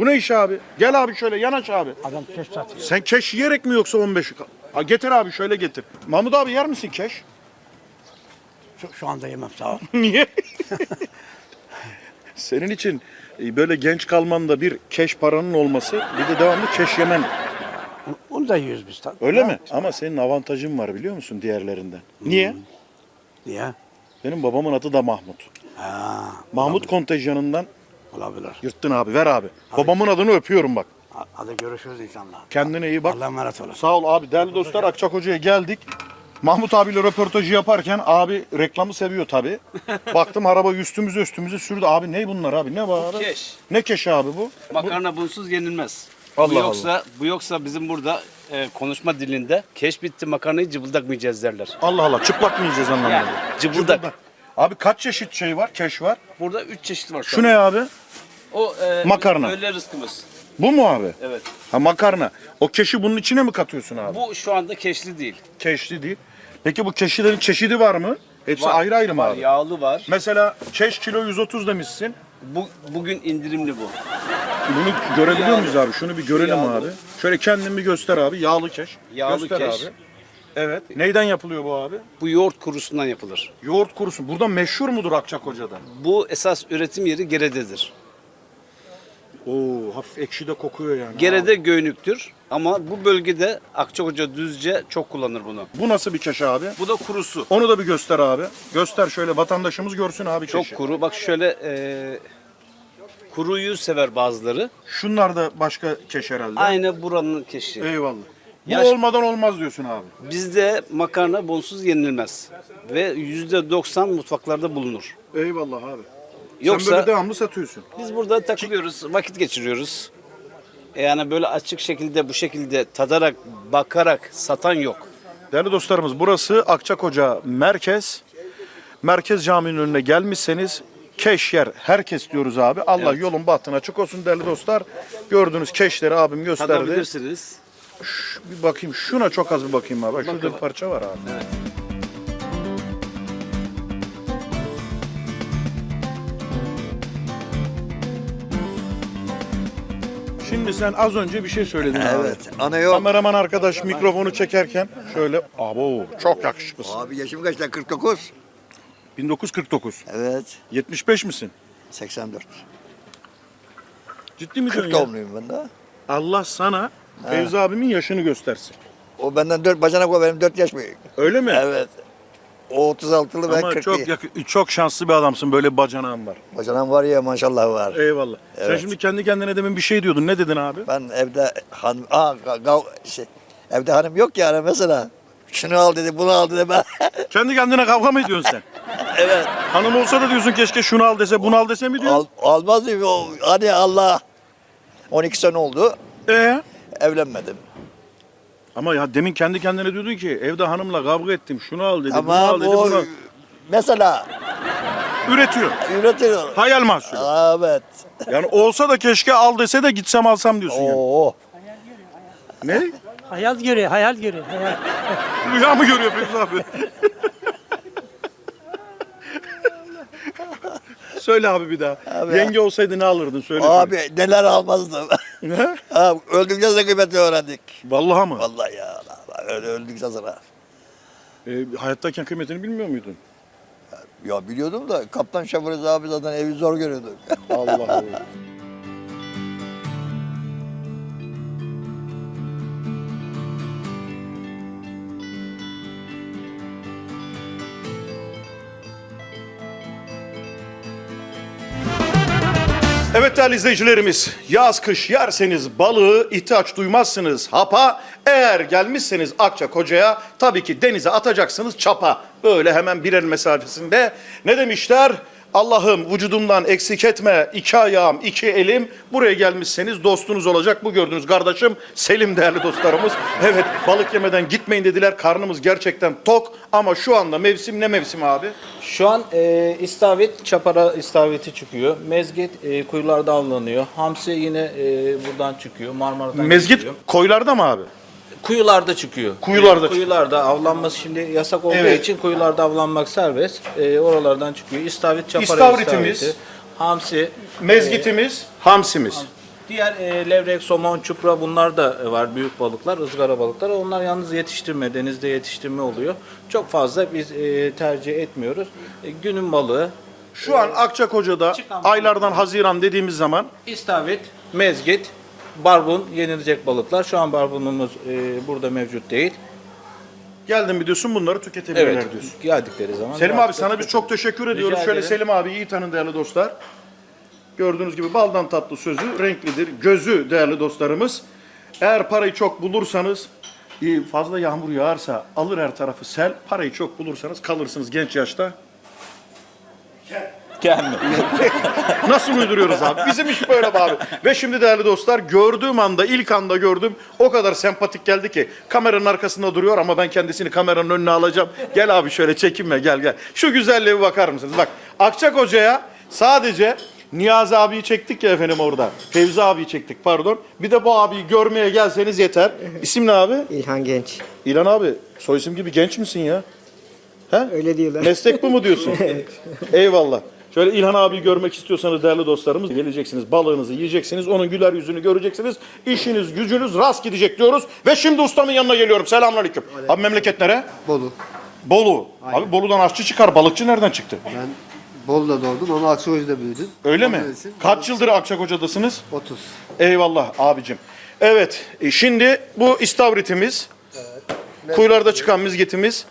Bu ne iş abi? Gel abi şöyle yanaş abi. Adam keş satıyor. Sen keş yiyerek mi yoksa 15? Ha, getir abi şöyle getir. Mahmut abi yer misin keş? Şu, şu anda yemem sağ ol. Niye? Senin için e, böyle genç kalmanda bir keş paranın olması bir de devamlı keş yemen. Onu- Onu da yiyoruz biz tabii. Öyle mi? Ama senin avantajın var biliyor musun diğerlerinden? Niye? Niye? Benim babamın adı da Mahmut. Ha, Mahmut kontenjanından olabilir. yırttın abi ver abi. Babamın adını öpüyorum bak. Ha- Hadi görüşürüz inşallah. Kendine iyi bak. Allah'a emanet olun. Sağ ol abi. Değerli dostlar Akçak Hoca'ya geldik. Mahmut abiyle röportajı yaparken abi reklamı seviyor tabi. Baktım araba üstümüze üstümüze sürdü. Abi ne bunlar abi? Ne var? Keş. Ne keşi abi bu? Makarna bunsuz yenilmez. Allah bu yoksa bu yoksa bizim burada e, konuşma dilinde keş bitti makarnayı cıbıldatmayacağız derler. Allah Allah çıplak mı yiyeceğiz anlamında? Yani cıbıldak. Abi kaç çeşit şey var? Keş var. Burada üç çeşit var şu, ne abi? O e, Makarna. Öğle rızkımız. Bu mu abi? Evet. Ha makarna. O keşi bunun içine mi katıyorsun abi? Bu şu anda keşli değil. Keşli değil. Peki bu keşilerin çeşidi var mı? Hepsi Var. ayrı ayrı mı Var, abi? Yağlı var. Mesela keş kilo 130 demişsin. Bu bugün indirimli bu. Bunu görebiliyor Yağlı. muyuz abi? Şunu bir görelim Yağlı. abi. Şöyle kendin bir göster abi. Yağlı keş. Yağlı göster keş. abi. Evet. Neyden yapılıyor bu abi? Bu yoğurt kurusundan yapılır. Yoğurt kurusu. Burada meşhur mudur Akçakoca'da? Bu esas üretim yeri Gerede'dir. Oo, hafif ekşi de kokuyor yani. Gerede göynüktür ama bu bölgede Akçakoca Düzce çok kullanır bunu. Bu nasıl bir keş abi? Bu da kurusu. Onu da bir göster abi. Göster şöyle vatandaşımız görsün abi Çok keşi. kuru. Bak şöyle e, kuruyu sever bazıları. Şunlar da başka keş herhalde. Aynı buranın keşi. Eyvallah. Bu Yaş- olmadan olmaz diyorsun abi. Bizde makarna bunsuz yenilmez. Ve yüzde 90 mutfaklarda bulunur. Eyvallah abi. Sen Yoksa böyle devamlı satıyorsun. biz burada takılıyoruz, vakit geçiriyoruz. E Yani böyle açık şekilde bu şekilde tadarak, bakarak satan yok. Değerli dostlarımız burası Akçakoca Merkez. Merkez Camii'nin önüne gelmişseniz keş yer herkes diyoruz abi. Allah Evet. yolun bahtına açık olsun değerli dostlar. Gördüğünüz keşleri abim gösterdi. Tadabilirsiniz. Bir bakayım şuna çok az bir bakayım abi. Şurada bir parça var abi. Şimdi sen az önce bir şey söyledin abi. Evet. Ana yok. Kameraman arkadaş mikrofonu çekerken şöyle abo çok yakışıklısın. Abi yaşım kaçta? 49. 1949. Evet. 75 misin? 84. Ciddi mi 40 diyorsun ya? doğumluyum ben de. Allah sana Fevzi abimin yaşını göstersin. O benden 4 bacanak o benim 4 yaş büyük. Öyle mi? Evet. O 36'lı ben Ama 40'lı. çok çok şanslı bir adamsın. Böyle bacanağın var. Bacanağım var ya maşallah var. Eyvallah. Sen Evet. şimdi kendi kendine demin bir şey diyordun. Ne dedin abi? Ben evde hanım, aa, ga- şey, evde hanım yok yani mesela. Şunu al dedi, bunu al dedi ben. Kendi kendine kavga mı ediyorsun sen? evet. Hanım olsa da diyorsun keşke şunu al dese, bunu al dese mi diyorsun? Al, almaz mıyım? O, Hadi Allah. 12 sene oldu. Ee? Evlenmedim. Ama ya demin kendi kendine diyordun ki evde hanımla kavga ettim. Şunu al dedi, bunu Ama al dedi, o bunu al. mesela Üretiyor. üretiyor. Hayal mahsulü. Evet. Yani olsa da keşke al dese de gitsem alsam diyorsun yani. Oo. Ne? Hayal görüyor, hayal görüyor. Hayal. Rüya mı görüyor Fevzi abi? Söyle abi bir daha. Abi. Yenge olsaydı ne alırdın söyle. Abi neler almazdım. Ne? ha, öldükçe sonra kıymeti öğrendik. Vallahi mı? Vallahi ya. Öyle öldükten sonra. Ee, hayattayken kıymetini bilmiyor muydun? Ya biliyordum da kaptan şoförü abi zaten evi zor görüyorduk. Allah Allah. Evet değerli izleyicilerimiz, yaz kış yerseniz balığı ihtiyaç duymazsınız hapa. Eğer gelmişseniz Akçakoca'ya tabii ki denize atacaksınız çapa. Böyle hemen bir el mesafesinde. Ne demişler? Allah'ım vücudumdan eksik etme iki ayağım iki elim buraya gelmişseniz dostunuz olacak bu gördüğünüz kardeşim Selim değerli dostlarımız. Evet balık yemeden gitmeyin dediler karnımız gerçekten tok ama şu anda mevsim ne mevsim abi? Şu an e, istavrit, çapara istavriti çıkıyor. Mezgit e, kuyularda avlanıyor. Hamsi yine e, buradan çıkıyor. Marmara'dan Mezgit çıkıyor. koylarda mı abi? Kuyularda çıkıyor. Kuyularda E, kuyularda avlanması şimdi yasak olduğu Evet. için kuyularda avlanmak serbest. E, oralardan çıkıyor. İstavrit, çapara İstavritimiz. istavriti. Hamsi, Mezgitimiz, hamsimiz. Diğer e, levrek, somon, çupra bunlar da e, var. Büyük balıklar, ızgara balıklar. Onlar yalnız yetiştirme, denizde yetiştirme oluyor. Çok fazla biz e, tercih etmiyoruz. E, günün balığı, Şu an Akçakoca'da Çıkan- aylardan Haziran dediğimiz zaman istavrit, mezgit, barbun yenilecek balıklar. Şu an barbunumuz e, burada mevcut değil. geldin mi diyorsun bunları tüketebilirler Evet, diyorsun. geldikleri zaman. Selim abi sana biz çok teşekkür ediyoruz. Şöyle ederim. Selim abi iyi tanın değerli dostlar. Gördüğünüz gibi baldan tatlı sözü renklidir. Gözü değerli dostlarımız. Eğer parayı çok bulursanız e, fazla yağmur yağarsa alır her tarafı sel. Parayı çok bulursanız kalırsınız genç yaşta. Gelme. Nasıl uyduruyoruz abi? Bizim iş böyle be abi. Ve şimdi değerli dostlar gördüğüm anda ilk anda gördüm o kadar sempatik geldi ki kameranın arkasında duruyor ama ben kendisini kameranın önüne alacağım. Gel abi şöyle çekinme gel gel. Şu güzelliğe bir bakar mısınız? Bak Akçak Hoca'ya sadece Niyazi abiyi çektik ya efendim orada. Fevzi abiyi çektik pardon. Bir de bu abiyi görmeye gelseniz yeter. İsim ne abi? İlhan Genç. İlan abi soy isim gibi genç misin ya? He? Öyle diyorlar. Meslek bu mu diyorsun? Eyvallah. Şöyle İlhan abi görmek istiyorsanız değerli dostlarımız geleceksiniz balığınızı yiyeceksiniz onun güler yüzünü göreceksiniz işiniz gücünüz rast gidecek diyoruz ve şimdi ustamın yanına geliyorum selamünaleyküm. Abi memleket nere? Bolu. Bolu. Abi Bolu'dan aşçı çıkar balıkçı nereden çıktı? Ben Bolu'da doğdum ama Akçakoca'da büyüdüm. Öyle mi? Onun için Kaç yıldır Akçakoca'dasınız? 30. Eyvallah abicim. Evet e, şimdi bu istavritimiz. Kuyularda çıkan mizgitimiz.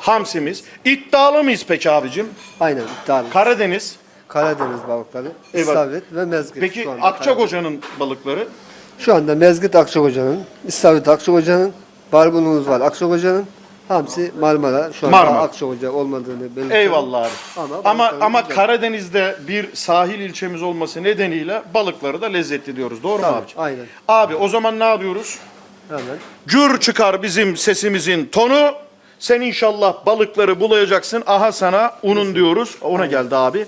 Hamsimiz. İddialı mıyız peki abicim? Aynen iddialı. Karadeniz. Karadeniz balıkları, Eyvallah. istavrit ve mezgit. Peki şu anda Akçakoca'nın balıkları? Şu anda mezgit Akçakoca'nın, istavrit Akçakoca'nın, barbunumuz var Akçakoca'nın, hamsi Marmara. Şu anda Marmara. Akçakoca olmadığını belirtiyorum. Eyvallah abi. Ama Ama balıkları ama güzel. Karadeniz'de bir sahil ilçemiz olması nedeniyle balıkları da lezzetli diyoruz. Doğru mu Tabii, abiciğim? aynen. Abi o zaman ne yapıyoruz? Hemen. Gür çıkar bizim sesimizin tonu. Sen inşallah balıkları bulayacaksın. Aha sana unun diyoruz. Ona geldi abi.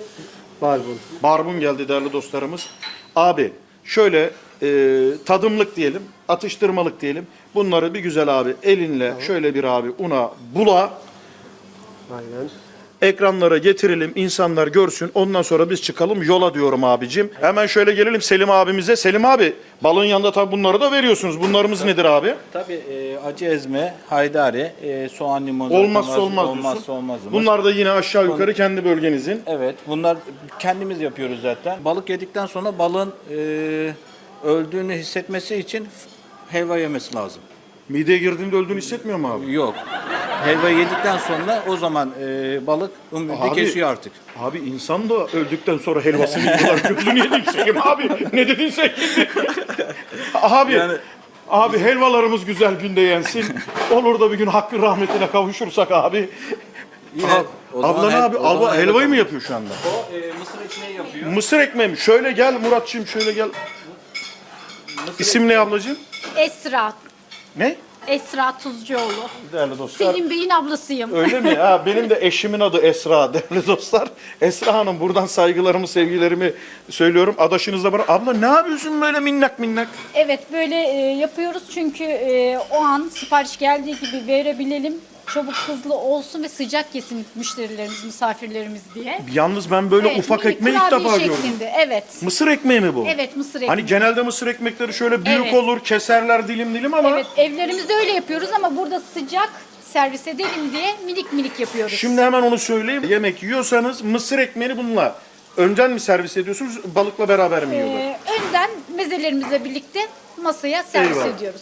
Barbun. Barbun geldi değerli dostlarımız. Abi şöyle e, tadımlık diyelim, atıştırmalık diyelim. Bunları bir güzel abi elinle şöyle bir abi una bula. Aynen. Ekranlara getirelim, insanlar görsün. Ondan sonra biz çıkalım yola diyorum abicim. Hemen şöyle gelelim Selim abimize. Selim abi, balığın yanında tabii bunları da veriyorsunuz. Bunlarımız nedir abi? Tabii e, acı ezme, haydari, e, soğan limon. Olmazsa olmaz Olmazsa diyorsun. olmazımız. Bunlar da yine aşağı yukarı kendi bölgenizin. Evet, bunlar kendimiz yapıyoruz zaten. Balık yedikten sonra balığın e, öldüğünü hissetmesi için helva yemesi lazım. Mideye girdiğinde öldüğünü hissetmiyor mu abi? Yok. Helva yedikten sonra o zaman e, balık ümidi Abi- kesiyor artık. Abi insan da öldükten sonra helvasını yiyorlar. Gözünü yedik Selim abi. Ne dedin sen şimdi? abi. Yani- Abi helvalarımız güzel günde yensin. Olur da bir gün hakkın rahmetine kavuşursak abi. Yine Aha, o zaman abla ne hel- yapıyor? o zaman Abla helva helvayı mı kalıyor. yapıyor şu anda? O e, mısır ekmeği yapıyor. Mısır ekmeği mi? Şöyle gel Muratçığım şöyle gel. İsim ne ablacığım? Esra. Ne? Esra Tuzcuoğlu. Değerli dostlar. Selim Bey'in ablasıyım. Öyle mi? Ha, benim de eşimin adı Esra değerli dostlar. Esra Hanım buradan saygılarımı, sevgilerimi söylüyorum. Adaşınız da bana. Abla ne yapıyorsun böyle minnak minnak? Evet böyle e, yapıyoruz çünkü e, o an sipariş geldiği gibi verebilelim. Çabuk hızlı olsun ve sıcak yesin müşterilerimiz, misafirlerimiz diye. Yalnız ben böyle Evet, ufak minik ekmeği ilk kurabiye defa gördüm. şeklinde, Evet. Mısır ekmeği mi bu? Evet mısır ekmeği. Hani genelde mısır ekmekleri şöyle büyük Evet. olur, keserler dilim dilim ama Evet evlerimizde öyle yapıyoruz ama burada sıcak servis edelim diye minik minik yapıyoruz. şimdi hemen onu söyleyeyim. Yemek yiyorsanız mısır ekmeğini bununla önden mi servis ediyorsunuz, balıkla beraber mi yiyorlar? E, önden mezelerimizle birlikte masaya servis Eyvallah. ediyoruz.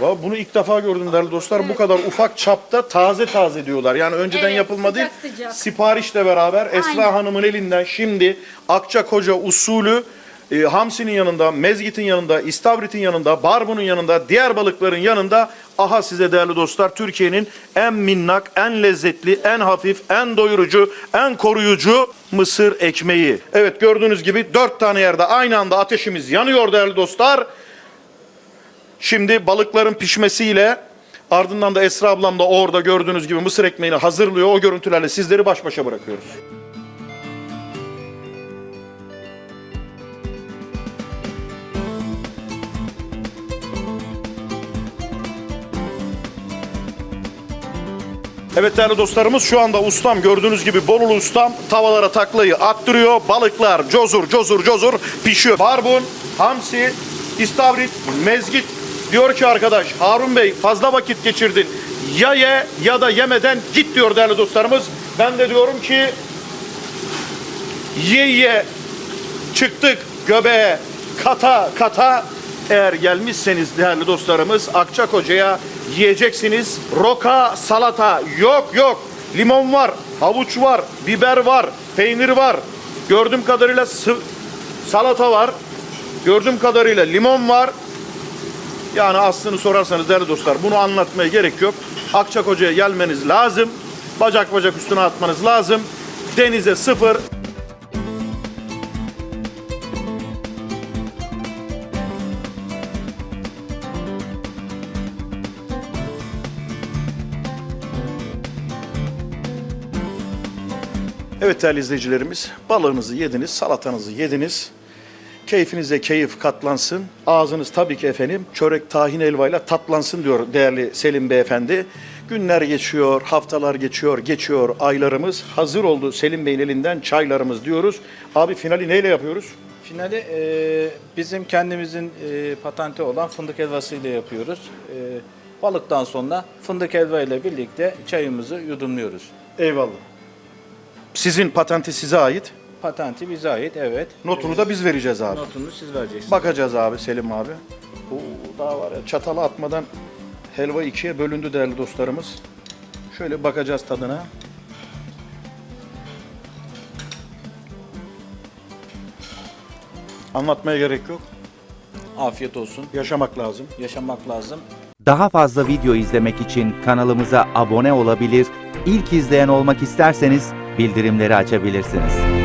Valla bunu ilk defa gördüm değerli dostlar. Bu kadar ufak çapta taze taze diyorlar. Yani önceden Evet, yapılma değil, sıcak sıcak. siparişle beraber Esra Aynen. Hanım'ın elinden şimdi Akçakoca usulü e, hamsinin yanında, mezgitin yanında, istavritin yanında, barbunun yanında, diğer balıkların yanında aha size değerli dostlar Türkiye'nin en minnak, en lezzetli, en hafif, en doyurucu, en koruyucu mısır ekmeği. Evet gördüğünüz gibi dört tane yerde aynı anda ateşimiz yanıyor değerli dostlar. Şimdi balıkların pişmesiyle ardından da Esra ablam da orada gördüğünüz gibi mısır ekmeğini hazırlıyor. O görüntülerle sizleri baş başa bırakıyoruz. Evet değerli dostlarımız şu anda ustam gördüğünüz gibi Bolulu ustam tavalara taklayı attırıyor. Balıklar cozur cozur cozur pişiyor. Barbun, hamsi, İstavrit, mezgit. Diyor ki arkadaş Harun Bey fazla vakit geçirdin. Ya ye ya da yemeden git diyor değerli dostlarımız. Ben de diyorum ki ye ye çıktık göbeğe kata kata eğer gelmişseniz değerli dostlarımız Akçakoca'ya yiyeceksiniz. Roka salata yok yok. Limon var, havuç var, biber var, peynir var. Gördüğüm kadarıyla salata var. Gördüğüm kadarıyla limon var. Yani aslını sorarsanız değerli dostlar bunu anlatmaya gerek yok. Akçakoca'ya gelmeniz lazım. Bacak bacak üstüne atmanız lazım. Denize sıfır, Evet değerli izleyicilerimiz, balığınızı yediniz, salatanızı yediniz. Keyfinize keyif katlansın. Ağzınız tabii ki efendim çörek tahin helvayla tatlansın diyor değerli Selim Beyefendi. Günler geçiyor, haftalar geçiyor, geçiyor aylarımız. Hazır oldu Selim Bey'in elinden çaylarımız diyoruz. Abi finali neyle yapıyoruz? Finali e, bizim kendimizin e, patenti olan fındık helvası ile yapıyoruz. E, balıktan sonra fındık helva ile birlikte çayımızı yudumluyoruz. Eyvallah. Sizin patenti size ait. Patenti bize ait, evet. Notunu da biz vereceğiz abi. Notunu siz vereceksiniz. Bakacağız abi Selim abi. Oo, daha var ya çatalı atmadan helva ikiye bölündü değerli dostlarımız. Şöyle bakacağız tadına. Anlatmaya gerek yok. Afiyet olsun. Yaşamak lazım. Yaşamak lazım. Daha fazla video izlemek için kanalımıza abone olabilir, ilk izleyen olmak isterseniz bildirimleri açabilirsiniz.